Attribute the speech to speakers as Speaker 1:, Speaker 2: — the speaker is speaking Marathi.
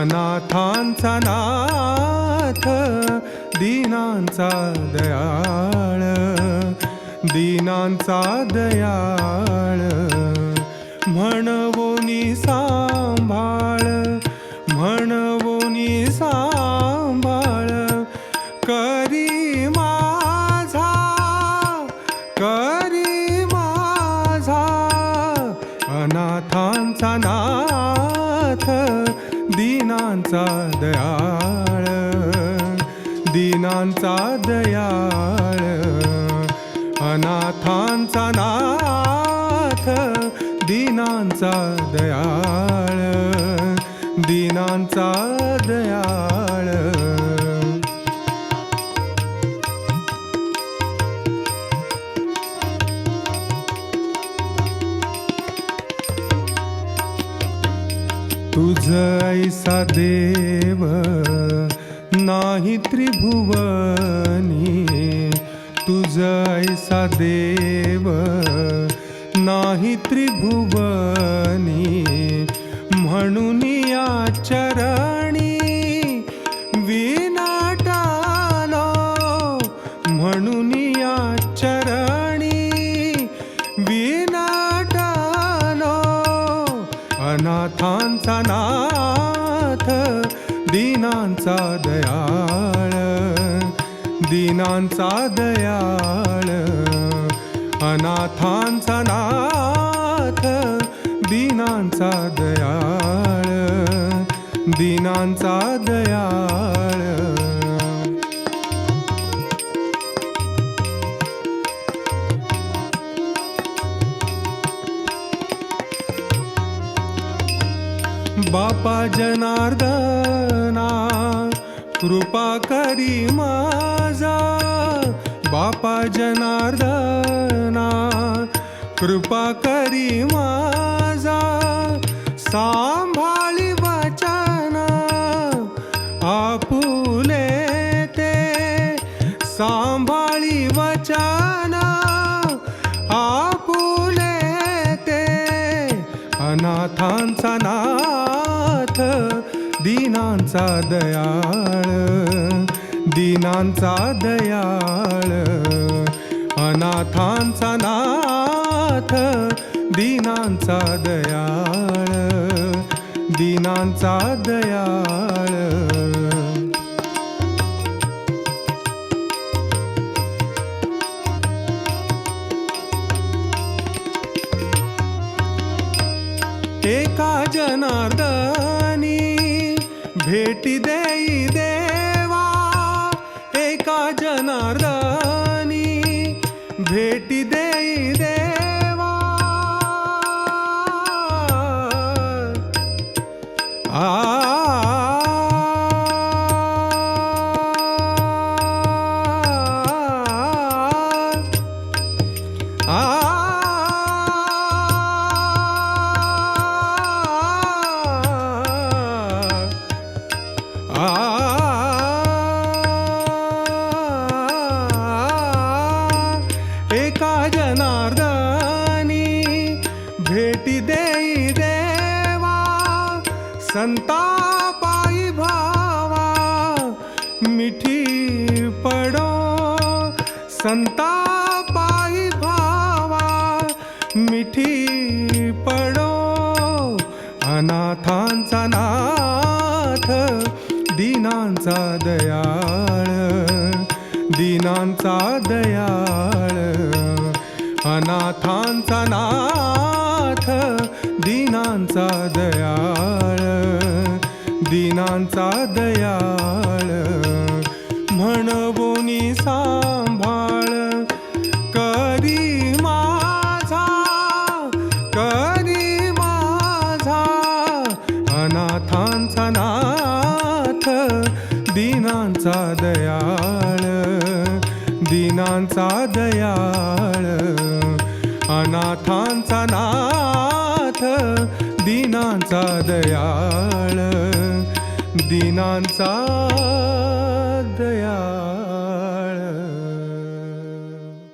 Speaker 1: अनाथांचा नाथ दीनांचा दयाळ दीनांचा दयाळ. म्हणवोनी सांभाळ म्हणवोनी सांभाळ करी माझा करी माझा अनाथांचा नाथ. दीनांचा दयाळ दीनांचा दयाळ. अनाथांचा नाथ दीनांचा दयाळ दीनांचा तुझ ऐसा देव नाही त्रिभुवनी. तुझ ऐसा देव नाही त्रिभुवनी. अनाथांचा नाथ दीनांचा दयाळ दीनांचा दयाळ अनाथांचा नाथ दीनांचा दयाळ दीनांचा दयाळ. बापा जनार्दना कृपा करी माझा. बापा जनार्दना कृपा करी माझा. सांभाळी वचन आपुले ते. सांभाळी वचन आपुले ते. अनाथांचा नाथ दीनांचा दयाळ दीनांचा दयाळ. अनाथांचा नाथ दीनांचा दयाळ दीनांचा दयाळ. एका जनार्दन भेटी देई देवा एका जनार्दनी. भेटी देई देवा. आ संतापाई भावा मिठी पडो। संतापाई भावा मिठी पडो। अनाथांचा नाथ दिनांचा दयाळ। दिनांचा दयाळ। अनाथांचा नाथ दिनांचा दयाळ। दीनांचा दयाळ. म्हणवोनी सांभाळ. करी माझा करी माझा. अनाथांचा नाथ दीन दीनांचा दयाळ. दीनांचा दयाळ. अनाथांचा नाथ दीनांचा दयाळ. दिनांचा